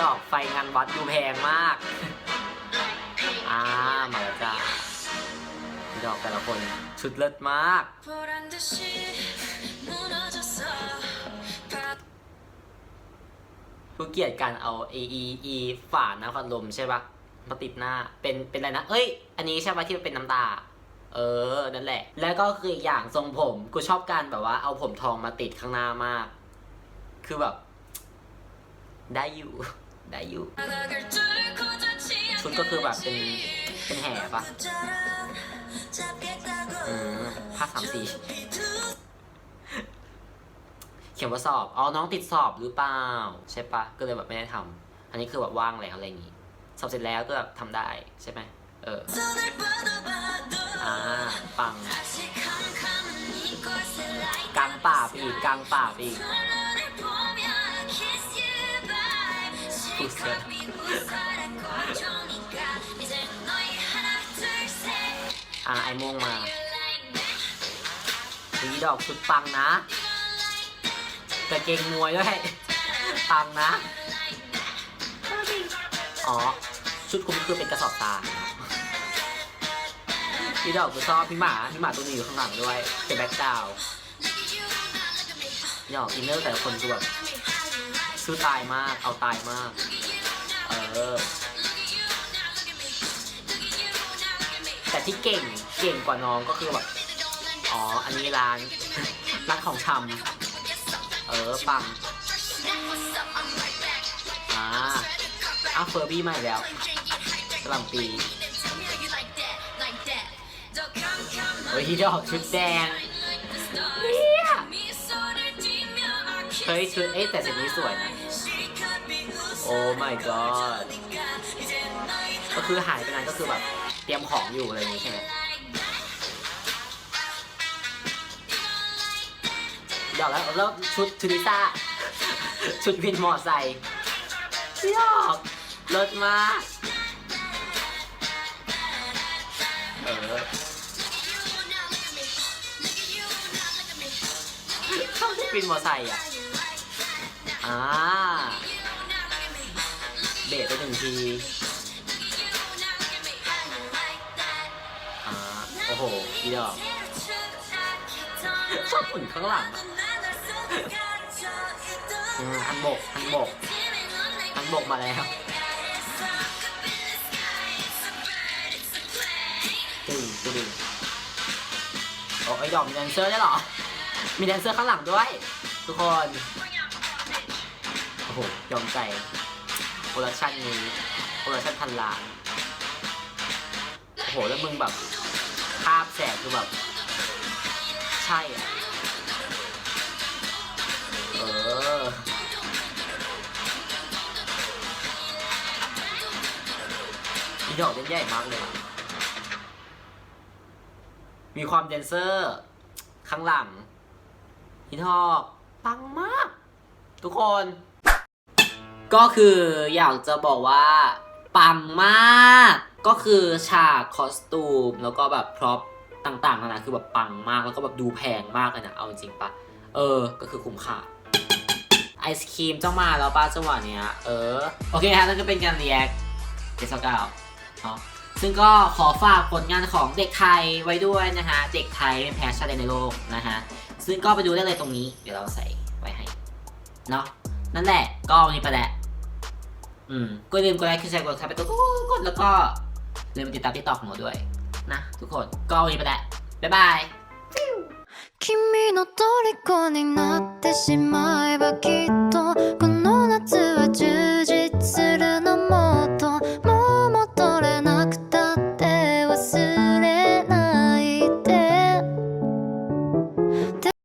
ดอกไฟงานวัดดูแพงมาก อ่ามาแล้วจ้าดอกแต่ละคนชุดเลิศมาก ผู้เกียรติการเอา A E E ฝาน้ำฟันลมใช่ปะมาติดหน้า เป็น เป็นอะไรนะ เอ้ย อันนี้ใช่ปะที่เป็นน้ำตา เออ นั่นแหละ แล้วก็คืออีกอย่างทรงผม กูชอบการแบบว่าเอาผมทองมาติดข้างหน้า มาก คือแบบ ได้อยู่ ได้อยู่ ชุดก็คือแบบเป็นเป็นแห่ปะอืมผ้าสามสีเขียนว่าสอบ อ๋อ น้องติดสอบหรือเปล่า ใช่ปะ ก็เลยแบบไม่ได้ทำ อันนี้คือแบบว่างแล้วอะไรอย่างงี้ สอบเสร็จแล้วก็แบบทำได้ใช่ไหม เออ อ่า ปัง กลางป่าปีก กลางป่าปีก มงมา You like that วีดอกชุดปังนะแต่เกงมวยด้วยปังนะ อ๋อ ชุดคุมคือเป็นกระสอบตาพี่ดอกกูชอบพี่หมาพี่หมาตัวนี้อยู่ข้างหลังด้วยเป็นแบ็คกราวด์พี่ดอกอินเนอร์แต่ละคนคือแบบ สู้ตายมาก เอาตายมาก เออ แต่ที่เก่ง เก่งกว่าน้องก็คือแบบ อ๋อ อันนี้ร้าน ร้านของชำ เออ ปัง อ่าอ้าวเฟอร์บี้ใหม่แล้วกำลังปีเฮ้ยที่ดอกชุดแดง เนี่ยเฮ้ยชุดเอ๊ะแต่เสร็จนี้สวยนะ โอ้ my god ก็คือหายไปนานก็คือแบบเตรียมของอยู่อะไรอย่างงี้ใช่ไหมเดี๋ยวแล้วแล้วชุดทูนิซ่า ชุดวินมอไซค์พี่ดอกเลิศมากเออชอบที่วินมอไซค์อะ อ่าเบรกไปหนึ่งทีอ่าโอ้โหพี่ดอกชอบหุ่นข้างหลังอะอืมฮันบกฮันบกฮันบกมาแล้วตึงตึงโอ้ไอ้ดอกมีแดนเซอร์ได้วยเหรอ มีแดนเซอร์ข้างหลังด้วย ทุกคน หยอมใจโปรดักชันนี้โปรดักชันพันล้านโอ้โหแล้วมึงแบบภาพแสงคือแบบ ใช่อะเออมีดอกเล่นใหญ่มากเลยมีความแดนเซอร์ ข้างหลังฮิทอกปังมาก ทุกคน ก็คืออยากจะบอกว่า ปังมาก ก็คือฉากคอสตูม แล้วก็แบบพร็อพต่างๆนานาคือแบบปังมากแล้วก็แบบดูแพงมากเลยนะเอาจริงๆปะเออ ก็คือคุ้มค่าไอศครีมต้องมาแล้วป้าจังหวะเนี้ยเออ โอเคฮะนั่นก็เป็นการเรียกเจสเก้าเนาะซึ่งก็ขอฝากผลงานของเด็กไทยไว้ด้วยนะฮะ เด็กไทยเป็นแพ้ชาติในโลกนะฮะ ซึ่งก็ไปดูได้เลยตรงนี้ เดี๋ยวเราใส่ไว้ให้ เนาะนั่นแหละ ก็วันนี้ไปแหละ อืม ก็อย่าลืมกดไลค์กดแชร์กดซับไปตัวกดแล้วก็อย่าลืมติดตามที่ต่อของเราด้วย นะ ทุกคน ก็วันนี้ไปแหละ บ๊ายบาย 君の虜になってしまえばきっとこの夏は充実する